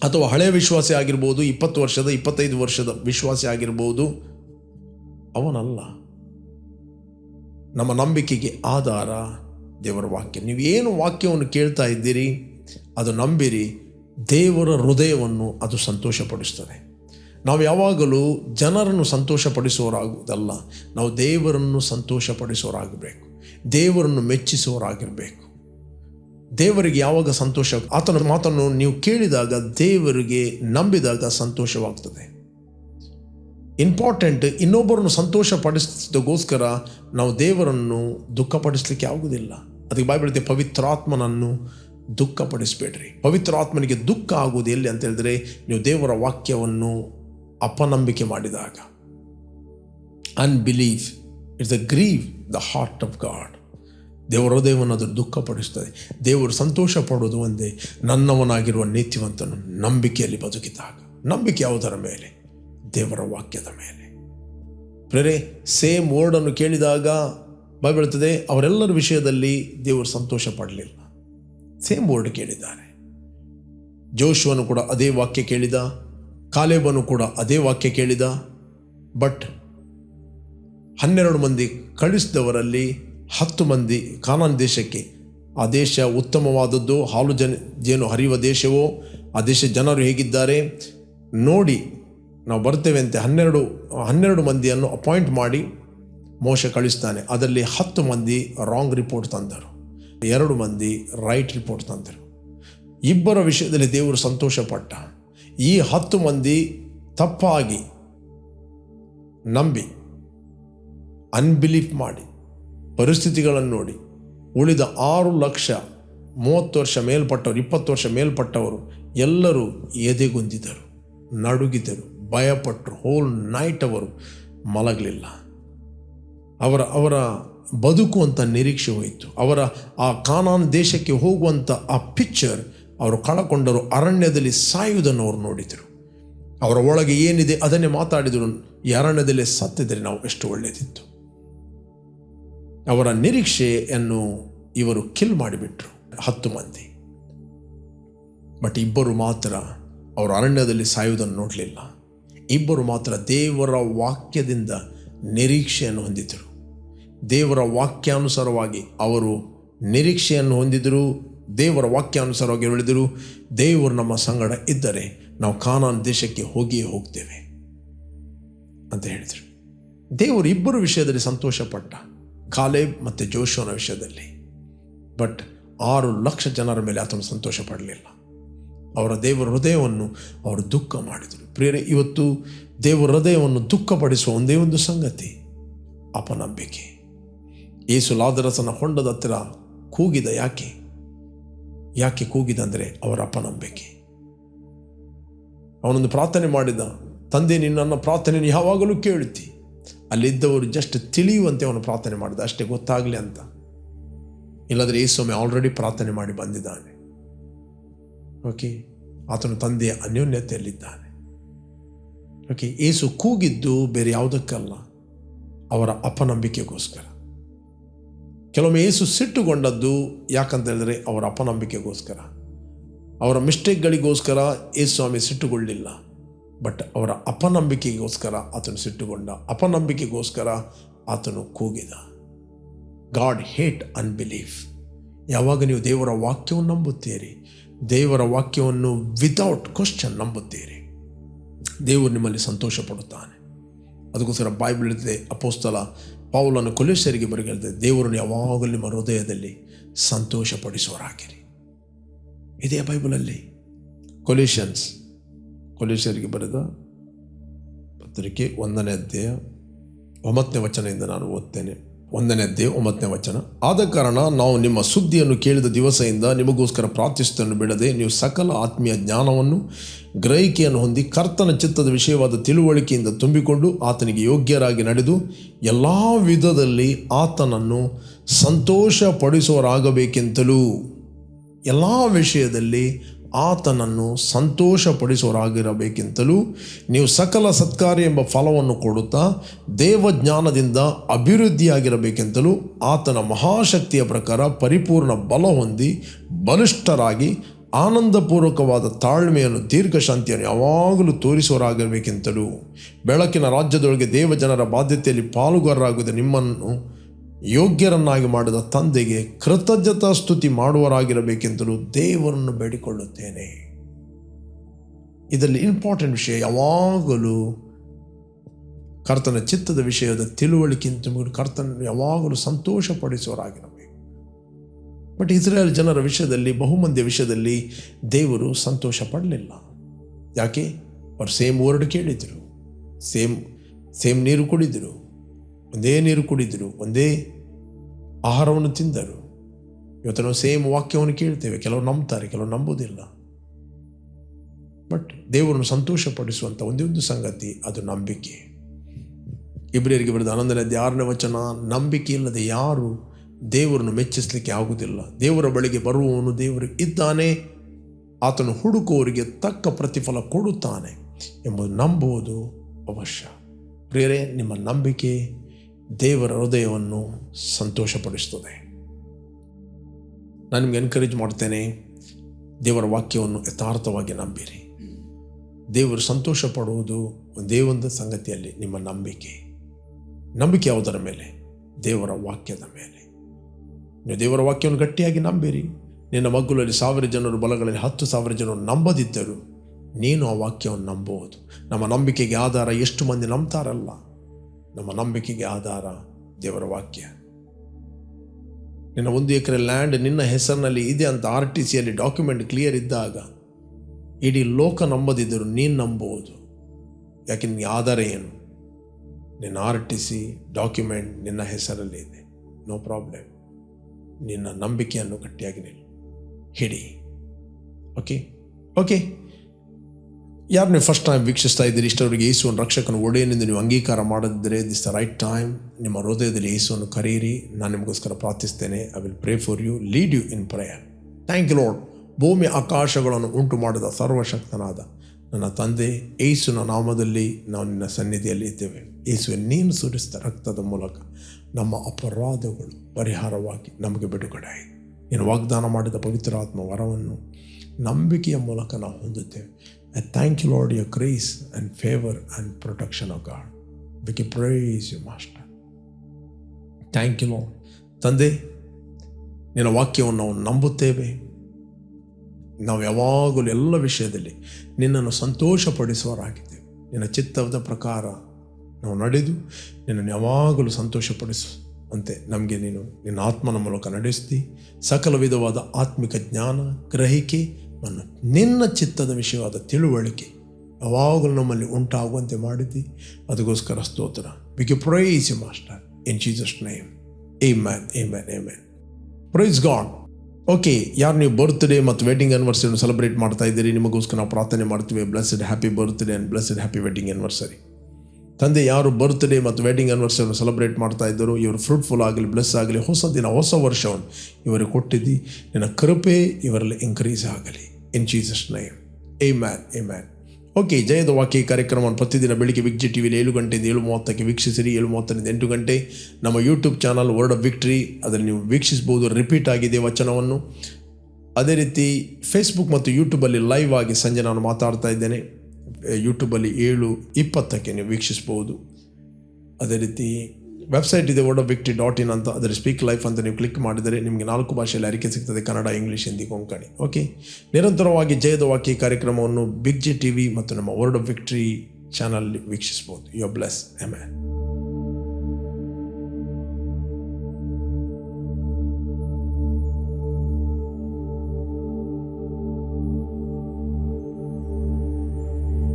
ಅಥವಾ ಹಳೆಯ ವಿಶ್ವಾಸಿ ಆಗಿರ್ಬೋದು, ಇಪ್ಪತ್ತು ವರ್ಷದ, ಇಪ್ಪತ್ತೈದು ವರ್ಷದ ವಿಶ್ವಾಸಿ ಆಗಿರ್ಬೋದು ಅವನಲ್ಲ. ನಮ್ಮ ನಂಬಿಕೆಗೆ ಆಧಾರ ದೇವರ ವಾಕ್ಯ. ನೀವು ಏನು ವಾಕ್ಯವನ್ನು ಕೇಳ್ತಾ ಇದ್ದೀರಿ, ಅದು ನಂಬಿರಿ, ದೇವರ ಹೃದಯವನ್ನು ಅದು ಸಂತೋಷಪಡಿಸ್ತದೆ. ನಾವು ಯಾವಾಗಲೂ ಜನರನ್ನು ಸಂತೋಷಪಡಿಸುವವರಾಗುವುದಲ್ಲ, ನಾವು ದೇವರನ್ನು ಸಂತೋಷಪಡಿಸುವವರಾಗಬೇಕು. ದೇವರನ್ನು ಮೆಚ್ಚಿಸುವವರಾಗಿರಬೇಕು. ದೇವರಿಗೆ ಯಾವಾಗ ಸಂತೋಷ, ಆತನ ಮಾತನ್ನು ನೀವು ಕೇಳಿದಾಗ ದೇವರಿಗೆ ನಂಬಿದಾಗ ಸಂತೋಷವಾಗ್ತದೆ. ಇಂಪಾರ್ಟೆಂಟ್ ಇನ್ನೊಬ್ಬರನ್ನು ಸಂತೋಷ ಪಡಿಸಿದಗೋಸ್ಕರ ನಾವು ದೇವರನ್ನು ದುಃಖಪಡಿಸಲಿಕ್ಕೆ ಆಗುವುದಿಲ್ಲ. ಅದಕ್ಕೆ ಬಾಯ್ಬಿಡುತ್ತೆ ಪವಿತ್ರಾತ್ಮನನ್ನು ದುಃಖಪಡಿಸಬೇಡ್ರಿ. ಪವಿತ್ರಾತ್ಮನಿಗೆ ದುಃಖ ಆಗುವುದು ಎಲ್ಲಿ ಅಂತ ಹೇಳಿದ್ರೆ, ನೀವು ದೇವರ ವಾಕ್ಯವನ್ನು ಅಪನಂಬಿಕೆ ಮಾಡಿದಾಗ. Unbelieve it's the grieve the heart of God ದೇವರ ದೇವನ ಅದು ದುಃಖಪಡಿಸ್ತದೆ. ದೇವರು ಸಂತೋಷ ಪಡೋದು ಒಂದೇ, ನನ್ನವನಾಗಿರುವ ನೀತಿವಂತನು ನಂಬಿಕೆಯಲ್ಲಿ ಬದುಕಿದಾಗ. ನಂಬಿಕೆ ಯಾವುದರ ಮೇಲೆ? ದೇವರ ವಾಕ್ಯದ ಮೇಲೆ. ಪ್ರೇರೆ ಸೇಮ್ ವರ್ಡನ್ನು ಕೇಳಿದಾಗ ಬೈಬೀಳ್ತದೆ ಅವರೆಲ್ಲರ ವಿಷಯದಲ್ಲಿ ದೇವರು ಸಂತೋಷ ಪಡಲಿಲ್ಲ. ಸೇಮ್ ವರ್ಡ್ ಕೇಳಿದ್ದಾರೆ. ಜೋಶುವನು ಕೂಡ ಅದೇ ವಾಕ್ಯ ಕೇಳಿದ, ಕಾಲೇಬನು ಕೂಡ ಅದೇ ವಾಕ್ಯ ಕೇಳಿದ ಬಟ್ ಹನ್ನೆರಡು ಮಂದಿ ಕಳಿಸಿದವರಲ್ಲಿ ಹತ್ತು ಮಂದಿ ಕಾನಾನ್ ದೇಶಕ್ಕೆ. ಆ ದೇಶ ಉತ್ತಮವಾದದ್ದು, ಹಾಲು ಜನ, ಜೇನು ಹರಿಯುವ ದೇಶವೋ, ಆ ದೇಶ ಜನರು ಹೇಗಿದ್ದಾರೆ? ನೋಡಿ ನಾವು ಬರ್ತೇವೆ ಅಂತ ಹನ್ನೆರಡು ಹನ್ನೆರಡು ಮಂದಿಯನ್ನು ಅಪಾಯಿಂಟ್ ಮಾಡಿ ಮೋಶ ಕಳಿಸ್ತಾನೆ. ಅದರಲ್ಲಿ ಹತ್ತು ಮಂದಿ ರಾಂಗ್ ರಿಪೋರ್ಟ್ ತಂದರು. ಎರಡು ಮಂದಿ ರೈಟ್ ರಿಪೋರ್ಟ್ ತಂದರು. ಇಬ್ಬರ ವಿಷಯದಲ್ಲಿ ದೇವರು ಸಂತೋಷಪಟ್ಟ. ಈ ಹತ್ತು ಮಂದಿ ತಪ್ಪಾಗಿ ನಂಬಿ ಅನ್ಬಿಲೀಫ್ ಮಾಡಿ, ಪರಿಸ್ಥಿತಿಗಳನ್ನು ನೋಡಿ, ಉಳಿದ ಆರು ಲಕ್ಷ ಮೂವತ್ತು ವರ್ಷ ಮೇಲ್ಪಟ್ಟವರು, ಇಪ್ಪತ್ತು ವರ್ಷ ಮೇಲ್ಪಟ್ಟವರು ಎಲ್ಲರೂ ಎದೆಗುಂದಿದರು, ನಡುಗಿದರು. ಭಯಪಟ್ಟರು ಹೋಲ್ ನೈಟ್ ಅವರು ಮಲಗಲಿಲ್ಲ. ಅವರ ಅವರ ಬದುಕುವಂಥ ನಿರೀಕ್ಷೆ ಹೋಯಿತು. ಅವರ ಆ ಕಾನಾನ್ ದೇಶಕ್ಕೆ ಹೋಗುವಂಥ ಆ ಪಿಕ್ಚರ್ ಅವರು ಕಳಕೊಂಡರು. ಅರಣ್ಯದಲ್ಲಿ ಸಾಯುವುದನ್ನು ಅವರು ನೋಡಿದರು. ಅವರ ಒಳಗೆ ಏನಿದೆ ಅದನ್ನೇ ಮಾತಾಡಿದರು. ಈ ಅರಣ್ಯದಲ್ಲಿ ಸತ್ತಿದ್ರೆ ನಾವು ಎಷ್ಟು ಒಳ್ಳೆಯದಿತ್ತು ಅವರ ನಿರೀಕ್ಷೆಯನ್ನು ಇವರು ಕಿಲ್ ಮಾಡಿಬಿಟ್ರು ಹತ್ತು ಮಂದಿ. ಬಟ್ ಇಬ್ಬರು ಮಾತ್ರ ಅವರು ಅರಣ್ಯದಲ್ಲಿ ಸಾಯುವುದನ್ನು ನೋಡಲಿಲ್ಲ. ಇಬ್ಬರು ಮಾತ್ರ ದೇವರ ವಾಕ್ಯದಿಂದ ನಿರೀಕ್ಷೆಯನ್ನು ಹೊಂದಿದ್ದರು. ದೇವರ ವಾಕ್ಯಾನುಸಾರವಾಗಿ ಅವರು ನಿರೀಕ್ಷೆಯನ್ನು ಹೊಂದಿದರು ದೇವರ ವಾಕ್ಯಾನುಸಾರವಾಗಿ ಹೇಳಿದರು, ದೇವರು ನಮ್ಮ ಸಂಗಡ ಇದ್ದರೆ ನಾವು ಕಾನಾನ್ ದೇಶಕ್ಕೆ ಹೋಗಿಯೇ ಹೋಗ್ತೇವೆ ಅಂತ ಹೇಳಿದರು. ದೇವರು ಇಬ್ಬರು ವಿಷಯದಲ್ಲಿ ಸಂತೋಷಪಟ್ಟ, ಖಾಲೇಬ್ ಮತ್ತು ಜೋಶೋನ ವಿಷಯದಲ್ಲಿ. ಬಟ್ ಆರು ಲಕ್ಷ ಜನರ ಮೇಲೆ ಆತನು ಸಂತೋಷ ಪಡಲಿಲ್ಲ ಅವರ ದೇವರ ಹೃದಯವನ್ನು ಅವರು ದುಃಖ ಮಾಡಿದರು. ಪ್ರೇರೆ ಇವತ್ತು ದೇವರ ಹೃದಯವನ್ನು ದುಃಖಪಡಿಸುವ ಒಂದೇ ಒಂದು ಸಂಗತಿ, ಅಪನಂಬಿಕೆ. ಏಸು ಲಾದರಸನ ಹೊಂಡದ ಹತ್ತಿರ ಕೂಗಿದ ಯಾಕೆ? ಯಾಕೆ ಕೂಗಿದ ಅಂದರೆ ಅವರ ಅಪನಂಬಿಕೆ. ಅವನೊಂದು ಪ್ರಾರ್ಥನೆ ಮಾಡಿದ, ತಂದೆ ನಿನ್ನನ್ನು ಪ್ರಾರ್ಥನೆ ಯಾವಾಗಲೂ ಕೇಳುತ್ತಿ. ಅಲ್ಲಿದ್ದವರು ಜಸ್ಟ್ ತಿಳಿಯುವಂತೆ ಅವನು ಪ್ರಾರ್ಥನೆ ಮಾಡಿದ, ಅಷ್ಟೇ ಗೊತ್ತಾಗಲಿ ಅಂತ. ಇಲ್ಲದ್ರೆ ಯೇಸೊಮ್ಮೆ ಆಲ್ರೆಡಿ ಪ್ರಾರ್ಥನೆ ಮಾಡಿ ಬಂದಿದ್ದಾನೆ. ಓಕೆ ಆತನು ತಂದೆಯ ಅನ್ಯೋನ್ಯತೆಯಲ್ಲಿದ್ದಾನೆ. ಓಕೆ ಏಸು ಕೂಗಿದ್ದು ಬೇರೆ ಯಾವುದಕ್ಕಲ್ಲ, ಅವರ ಅಪನಂಬಿಕೆಗೋಸ್ಕರ. ಕೆಲವೊಮ್ಮೆ ಏಸು ಸಿಟ್ಟುಗೊಂಡದ್ದು ಯಾಕಂತ ಹೇಳಿದ್ರೆ ಅವರ ಅಪನಂಬಿಕೆಗೋಸ್ಕರ. ಅವರ ಮಿಸ್ಟೇಕ್ಗಳಿಗೋಸ್ಕರ ಏಸು ಸ್ವಾಮಿ ಸಿಟ್ಟುಗೊಳ್ಳಿಲ್ಲ, ಬಟ್ ಅವರ ಅಪನಂಬಿಕೆಗೋಸ್ಕರ ಆತನು ಸಿಟ್ಟುಗೊಂಡ ಅಪನಂಬಿಕೆಗೋಸ್ಕರ ಆತನು ಕೂಗಿದ. God hate unbelief. ಯಾವಾಗ ನೀವು ದೇವರ ವಾಕ್ಯವನ್ನು ನಂಬುತ್ತೀರಿ ದೇವರ ವಾಕ್ಯವನ್ನು ವಿತೌಟ್ ಕ್ವಶನ್ ನಂಬುತ್ತೀರಿ. ದೇವರು ನಿಮ್ಮಲ್ಲಿ ಸಂತೋಷ ಪಡುತ್ತಾನೆ ಅದಕ್ಕೋಸ್ಕರ ಹೇಳ್ತದೆ, ಅಪೋಸ್ತಲ ಪೌಲನ್ನು ಕೊಲೇಶ್ವರಿಗೆ ಬರೆಗೆ ದೇವರನ್ನು ಯಾವಾಗಲೂ ನಿಮ್ಮ ಹೃದಯದಲ್ಲಿ ಸಂತೋಷಪಡಿಸುವರಾಗಿರಿ ಇದೇ ಬೈಬಲಲ್ಲಿ ಕೊಲೇಷನ್ಸ್ ಕೊಲೇಶರಿಗೆ ಬರೆದ ಪತ್ರಿಕೆ ಒಂದನೇ ಅಧ್ಯಾಯ ಒಂಬತ್ತನೇ ವಚನದಿಂದ ನಾನು ಓದ್ತೇನೆ. ಒಂದನೇ ಅಧ್ಯಾಯ ಒಂಬತ್ತನೇ ವಚನ. ಆದ ಕಾರಣ ನಾವು ನಿಮ್ಮ ಸುದ್ದಿಯನ್ನು ಕೇಳಿದ ದಿವಸದಿಂದ ನಿಮಗೋಸ್ಕರ ಪ್ರಾರ್ಥಿಸುತ್ತನ್ನು ಬಿಡದೆ ನೀವು ಸಕಲ ಆತ್ಮೀಯ ಜ್ಞಾನವನ್ನು ಗ್ರಹಿಕೆಯನ್ನು ಹೊಂದಿ ಕರ್ತನ ಚಿತ್ತದ ವಿಷಯವಾದ ತಿಳುವಳಿಕೆಯಿಂದ ತುಂಬಿಕೊಂಡು ಆತನಿಗೆ ಯೋಗ್ಯರಾಗಿ ನಡೆದು ಎಲ್ಲ ವಿಧದಲ್ಲಿ ಆತನನ್ನು ಸಂತೋಷಪಡಿಸುವರಾಗಬೇಕೆಂತಲೂ ಎಲ್ಲ ವಿಷಯದಲ್ಲಿ ಆತನನ್ನು ಸಂತೋಷಪಡಿಸುವರಾಗಿರಬೇಕೆಂತಲೂ ನೀವು ಸಕಲ ಸತ್ಕಾರ ಎಂಬ ಫಲವನ್ನು ಕೊಡುತ್ತಾ ದೇವಜ್ಞಾನದಿಂದ ಅಭಿವೃದ್ಧಿಯಾಗಿರಬೇಕೆಂತಲೂ ಆತನ ಮಹಾಶಕ್ತಿಯ ಪ್ರಕಾರ ಪರಿಪೂರ್ಣ ಬಲ ಹೊಂದಿ ಬಲಿಷ್ಠರಾಗಿ ಆನಂದಪೂರ್ವಕವಾದ ತಾಳ್ಮೆಯನ್ನು ದೀರ್ಘಶಾಂತಿಯನ್ನು ಯಾವಾಗಲೂ ತೋರಿಸುವರಾಗಿರಬೇಕೆಂತಲೂ ಬೆಳಕಿನ ರಾಜ್ಯದೊಳಗೆ ದೇವಜನರ ಬಾಧ್ಯತೆಯಲ್ಲಿ ಪಾಲುಗಾರರಾಗುವುದು ನಿಮ್ಮನ್ನು ಯೋಗ್ಯರನ್ನಾಗಿ ಮಾಡಿದ ತಂದೆಗೆ ಕೃತಜ್ಞತಾ ಸ್ತುತಿ ಮಾಡುವರಾಗಿರಬೇಕೆಂತಲೂ ದೇವರನ್ನು ಬೇಡಿಕೊಳ್ಳುತ್ತೇನೆ. ಇದರಲ್ಲಿ ಇಂಪಾರ್ಟೆಂಟ್ ವಿಷಯ ಯಾವಾಗಲೂ ಕರ್ತನ ಚಿತ್ತದ ವಿಷಯದ ತಿಳುವಳಿಕೆಂತ ಕರ್ತನ ಯಾವಾಗಲೂ ಸಂತೋಷಪಡಿಸುವರಾಗಿರಬೇಕು ಬಟ್ ಇಸ್ರೇಲ್ ಜನರ ವಿಷಯದಲ್ಲಿ, ಬಹುಮಂದಿಯ ವಿಷಯದಲ್ಲಿ ದೇವರು ಸಂತೋಷ ಪಡಲಿಲ್ಲ ಯಾಕೆ? ಅವರು ಸೇಮ್ ವರ್ಡ್ ಕೇಳಿದರು. ಸೇಮ್ ಸೇಮ್ ನೀರು ಕುಡಿದರು. ಒಂದೇ ನೀರು ಕುಡಿದರು, ಒಂದೇ ಆಹಾರವನ್ನು ತಿಂದರು. ಇವತ್ತು ನಾವು ಸೇಮ್ ವಾಕ್ಯವನ್ನು ಕೇಳ್ತೇವೆ, ಕೆಲವರು ನಂಬ್ತಾರೆ, ಕೆಲವರು ನಂಬುವುದಿಲ್ಲ. ಬಟ್ ದೇವರನ್ನು ಸಂತೋಷಪಡಿಸುವಂಥ ಒಂದೇ ಒಂದು ಸಂಗತಿ, ಅದು ನಂಬಿಕೆ. ಇಬ್ರಿಯರಿಗೆ ಬರೆದ ಹನ್ನೊಂದನೇ ಆರನೇ ವಚನ, ನಂಬಿಕೆ ಇಲ್ಲದೆ ಯಾರು ದೇವರನ್ನು ಮೆಚ್ಚಿಸಲಿಕ್ಕೆ ಆಗುವುದಿಲ್ಲ. ದೇವರ ಬಳಿಗೆ ಬರುವವನು ದೇವರು ಇದ್ದಾನೆ, ಆತನು ಹುಡುಕುವವರಿಗೆ ತಕ್ಕ ಪ್ರತಿಫಲ ಕೊಡುತ್ತಾನೆ ಎಂಬುದು ನಂಬುವುದು ಅವಶ್ಯ. ಪ್ರಿಯರೇ, ನಿಮ್ಮ ನಂಬಿಕೆ ದೇವರ ಹೃದಯವನ್ನು ಸಂತೋಷಪಡಿಸ್ತದೆ. ನಾನು ನಿಮ್ಗೆ ಎನ್ಕರೇಜ್ ಮಾಡ್ತೇನೆ, ದೇವರ ವಾಕ್ಯವನ್ನು ಯಥಾರ್ಥವಾಗಿ ನಂಬಿರಿ. ದೇವರು ಸಂತೋಷ ಪಡುವುದು ದೇವೊಂದ ಸಂಗತಿಯಲ್ಲಿ ನಿಮ್ಮ ನಂಬಿಕೆ. ನಂಬಿಕೆ ಯಾವುದರ ಮೇಲೆ? ದೇವರ ವಾಕ್ಯದ ಮೇಲೆ. ನೀವು ದೇವರ ವಾಕ್ಯವನ್ನು ಗಟ್ಟಿಯಾಗಿ ನಂಬಿರಿ. ನಿನ್ನ ಮಗ್ಗುಲಲ್ಲಿ ಸಾವಿರ ಜನರು, ಬಲಗಳಲ್ಲಿ ಹತ್ತು ಸಾವಿರ ಜನರು ನಂಬದಿದ್ದರು, ನೀನು ಆ ವಾಕ್ಯವನ್ನು ನಂಬುವುದು. ನಮ್ಮ ನಂಬಿಕೆಗೆ ಆಧಾರ ಎಷ್ಟು ಮಂದಿ ನಂಬ್ತಾರಲ್ಲ. ನಮ್ಮ ನಂಬಿಕೆಗೆ ಆಧಾರ ದೇವರ ವಾಕ್ಯ. ನಿನ್ನ ಒಂದು ಎಕರೆ ಲ್ಯಾಂಡ್ ನಿನ್ನ ಹೆಸರಿನಲ್ಲಿ ಇದೆ ಅಂತ ಆರ್ ಟಿ ಸಿಯಲ್ಲಿ ಡಾಕ್ಯುಮೆಂಟ್ ಕ್ಲಿಯರ್ ಇದ್ದಾಗ ಇಡೀ ಲೋಕ ನಂಬದಿದ್ದರೂ ನೀನು ನಂಬುವುದು. ಯಾಕೆ ನಿನಗೆ ಆಧಾರ ಏನು? ನಿನ್ನ ಆರ್ ಟಿ ಸಿ ಡಾಕ್ಯುಮೆಂಟ್ ನಿನ್ನ ಹೆಸರಲ್ಲಿ ಇದೆ. ನೋ ಪ್ರಾಬ್ಲಮ್ ನಿನ್ನ ನಂಬಿಕೆಯನ್ನು ಗಟ್ಟಿಯಾಗಿ ನಿಲ್ಲು. ಹಿಡಿ. ಓಕೆ ಓಕೆ ಯಾರು ನೀವು ಫಸ್ಟ್ ಟೈಮ್ ವೀಕ್ಷಿಸ್ತಾ ಇದ್ದೀರಿ? ಇಷ್ಟವರಿಗೆ ಯೇಸುವನ್ನು ರಕ್ಷಕನ ಒಡೆಯನೆಂದು ನೀವು ಅಂಗೀಕಾರ ಮಾಡದಿದ್ದರೆ ದಿಸ್ ದ ರೈಟ್ ಟೈಮ್ ನಿಮ್ಮ ಹೃದಯದಲ್ಲಿ ಯೇಸುವನ್ನು ಕರೆಯಿರಿ. ನಾನು ನಿಮಗೋಸ್ಕರ ಪ್ರಾರ್ಥಿಸ್ತೇನೆ. I will pray for you lead you in prayer thank you Lord ಭೂಮಿ ಆಕಾಶಗಳನ್ನು ಉಂಟು ಮಾಡಿದ ಸರ್ವಶಕ್ತನಾದ ನನ್ನ ತಂದೆ ಏಸುನ ನಾಮದಲ್ಲಿ ನಾವು ನಿನ್ನ ಸನ್ನಿಧಿಯಲ್ಲಿ ಇದ್ದೇವೆ. ಏಸುವೆ ನೀನು ಸುರಿಸಿದ ರಕ್ತದ ಮೂಲಕ ನಮ್ಮ ಅಪರಾಧಗಳು ಪರಿಹಾರವಾಗಿ ನಮಗೆ ಬಿಡುಗಡೆ ಆಯಿತು. ನೀನು ವಾಗ್ದಾನ ಮಾಡಿದ ಪವಿತ್ರಾತ್ಮ ವರವನ್ನು ನಂಬಿಕೆಯ ಮೂಲಕ ನಾವು ಹೊಂದುತ್ತೇವೆ. I thank you your grace and and favour and protection of We can praise you master thank you Lord ತಂದೆ, ನಿನ್ನ ವಾಕ್ಯವನ್ನು ನಾವು ನಂಬುತ್ತೇವೆ. ನಾವು ಯಾವಾಗಲೂ ಎಲ್ಲ ವಿಷಯದಲ್ಲಿ ನಿನ್ನನ್ನು ಸಂತೋಷಪಡಿಸುವರಾಗಿದ್ದೇವೆ ನಿನ್ನ ಚಿತ್ತದ ಪ್ರಕಾರ ನಾವು ನಡೆದು ನಿನ್ನನ್ನು ಯಾವಾಗಲೂ ಸಂತೋಷಪಡಿಸುವಂತೆ ನಮಗೆ ನೀನು ನಿನ್ನ ಆತ್ಮನ ಮೂಲಕ ನಡೆಸ್ತಿ. ಸಕಲ ವಿಧವಾದ ಆತ್ಮಿಕ ಜ್ಞಾನ, ಗ್ರಹಿಕೆ ನಿನ್ನ ಚಿತ್ತದ ವಿಷಯವಾದ ತಿಳುವಳಿಕೆ ಯಾವಾಗಲೂ ನಮ್ಮಲ್ಲಿ ಉಂಟಾಗುವಂತೆ ಮಾಡಿದ್ದಿ ಅದಕ್ಕೋಸ್ಕರ ಸ್ತೋತ್ರ. ಬಿಗೆ praise master in Jesus name amen amen amen praise God okay ಯಾರು ನೀವು ಬರ್ತ್ಡೇ ಮತ್ತು ವೆಡ್ಡಿಂಗ್ ಆನಿವರ್ಸರಿಯನ್ನು ಸೆಲೆಬ್ರೇಟ್ ಮಾಡ್ತಾ ಇದ್ದೀರಿ, ನಿಮಗೋಸ್ಕರ ನಾವು ಪ್ರಾರ್ಥನೆ ಮಾಡ್ತೀವಿ. Blessed happy birthday and blessed happy wedding anniversary ತಂದೆ, ಯಾರು ಬರ್ತ್ಡೇ ಮತ್ತು ವೆಡ್ಡಿಂಗ್ ಆನಿವರ್ಸರಿಯನ್ನು ಸೆಲೆಬ್ರೇಟ್ ಮಾಡ್ತಾ ಇದ್ದರು, ಇವರು ಫ್ರೂಟ್ಫುಲ್ ಆಗಲಿ ಬ್ಲೆಸ್ ಆಗಲಿ, ಹೊಸ ದಿನ, ಹೊಸ ವರ್ಷವನ್ನು ಇವರಿಗೆ ಕೊಟ್ಟಿದ್ದಿ. ನಿನ್ನ ಕೃಪೆ ಇವರಲ್ಲಿ ಇನ್ಕ್ರೀಸ್ ಆಗಲಿ. In Jesus name amen amen okay ಜಯದ ವಾಕ್ಯ ಕಾರ್ಯಕ್ರಮವನ್ನು ಪ್ರತಿದಿನ ಬೆಳಿಗ್ಗೆ ವಿಗ್ಜಿ ಟಿ ವಿಲಿ ಏಳು ಗಂಟೆಯಿಂದ ಏಳು ಮೂವತ್ತಕ್ಕೆ ವೀಕ್ಷಿಸಿರಿ. ಏಳು ಮೂವತ್ತರಿಂದ ಎಂಟು ಗಂಟೆ ನಮ್ಮ YouTube channel Word of Victory ಅದರಲ್ಲಿ ನೀವು ವೀಕ್ಷಿಸ್ಬೋದು ರಿಪೀಟ್ ಆಗಿದೆ ವಚನವನ್ನು. ಅದೇ ರೀತಿ ಫೇಸ್ಬುಕ್ ಮತ್ತು ಯೂಟ್ಯೂಬಲ್ಲಿ ಲೈವ್ ಆಗಿ ಸಂಜೆ ನಾನು ಮಾತಾಡ್ತಾ ಇದ್ದೇನೆ. ಯೂಟ್ಯೂಬಲ್ಲಿ ಏಳು ಇಪ್ಪತ್ತಕ್ಕೆ ನೀವು ವೀಕ್ಷಿಸ್ಬೋದು ಅದೇ ರೀತಿ ವೆಬ್ಸೈಟ್ ಇದೆ ಆಫ್ ವಿಕ್ಟ್ರಿ ಡಾಟ್ ಇನ್ ಅಂತ ಅದರ ಸ್ಪೀಕ್ ಲೈಫ್ ಅಂತ ನೀವು ಕ್ಲಿಕ್ ಮಾಡಿದರೆ ನಿಮಗೆ ನಾಲ್ಕು ಭಾಷೆಯಲ್ಲಿ ಅರಿಕೆ ಸಿಗ್ತದೆ, ಕನ್ನಡ ಇಂಗ್ಲೀಷ್ ಹಿಂದಿ ಕೊಂಕಣಿ ಓಕೆ ನಿರಂತರವಾಗಿ ಜಯದ ವಾಕ್ಯ ಕಾರ್ಯಕ್ರಮವನ್ನು ಬಿಗ್ ಜಿ ಟಿ ವಿ ಮತ್ತು ನಮ್ಮ ವರ್ಡ್ ಆಫ್ ವಿಕ್ಟ್ರಿ ಚಾನಲ್ ವೀಕ್ಷಿಸ್ಬೋದು ಯು ಬ್ಲೆಸ್ ಎಂ